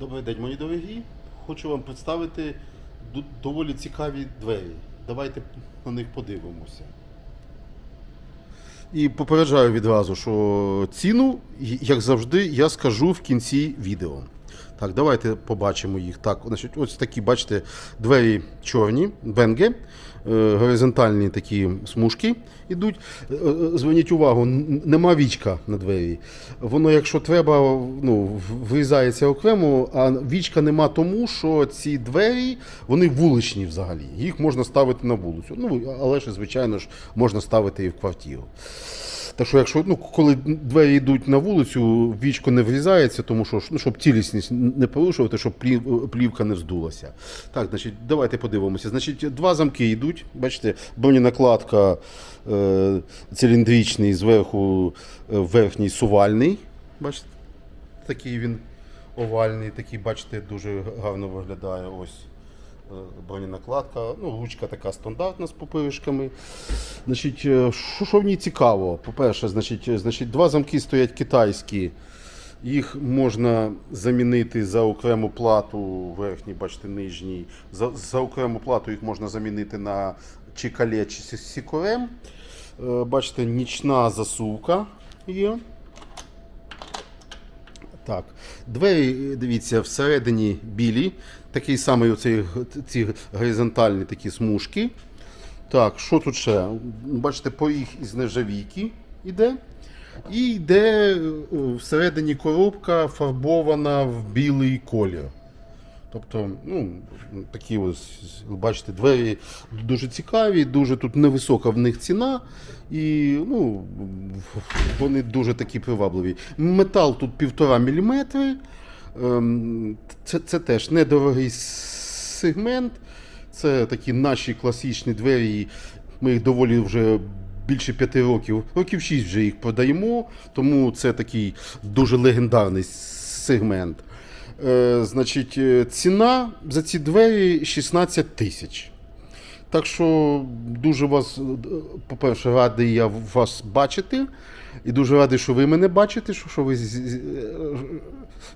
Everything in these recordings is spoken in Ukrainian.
Добрий день, мої дорогі. Хочу вам представити доволі цікаві двері. Давайте на них подивимося. І попереджаю відразу, що ціну, як завжди, я скажу в кінці відео. Так, давайте побачимо їх. Так, значить, ось такі, бачите, двері чорні, бенге, е, горизонтальні такі смужки йдуть. Е, е, Зверніть увагу, нема вічка на двері. Воно, якщо треба, ну, вирізається окремо, а вічка нема тому, що ці двері вони вуличні взагалі. Їх можна ставити на вулицю. Ну, але ж, звичайно ж, можна ставити і в квартиру. Так що, якщо ну, коли двері йдуть на вулицю, вічко не врізається, тому що ну, щоб цілісність не порушувати, щоб плів- плівка не здулася. Так, значить, давайте подивимося. Значить, два замки йдуть. Бачите, броненакладка е, циліндричний, зверху е, верхній сувальний. Бачите, такий він овальний, такий, бачите, дуже гарно виглядає. Ось броненакладка. Ну, ручка така стандартна з попиришками. Значить, е, що, що в ній цікаво? По-перше, значить, е, значить, два замки стоять китайські. Їх можна замінити за окрему плату, верхній, бачите, нижній. За, за окрему плату їх можна замінити на чи кале, чи сікорем. Е, Бачите, нічна засувка є. Так, двері, дивіться, всередині білі, такий самий оцей, ці горизонтальні такі смужки. Так, що тут ще? Бачите, поріг із нержавійки йде. І йде е, всередині коробка фарбована в білий колір. Тобто, ну, такі ось, бачите, двері дуже цікаві, дуже тут невисока в них ціна, і ну, вони дуже такі привабливі. Метал тут 1,5 мм. Ем, Це, це теж недорогий сегмент. Це такі наші класичні двері. Ми їх доволі вже більше п'яти років, років шість вже їх продаємо, тому це такий дуже легендарний сегмент. Е, значить, е, ціна за ці двері 16 тисяч. Так що дуже вас, е, по-перше, радий я вас бачити. І дуже радий, що ви мене бачите, що, що, ви,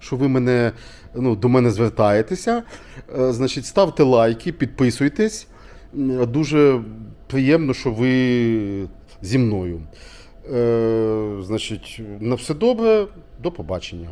що ви мене, ну, до мене звертаєтеся. Значить, ставте лайки, підписуйтесь. Дуже приємно, що ви зі мною. Значить, на все добре, до побачення.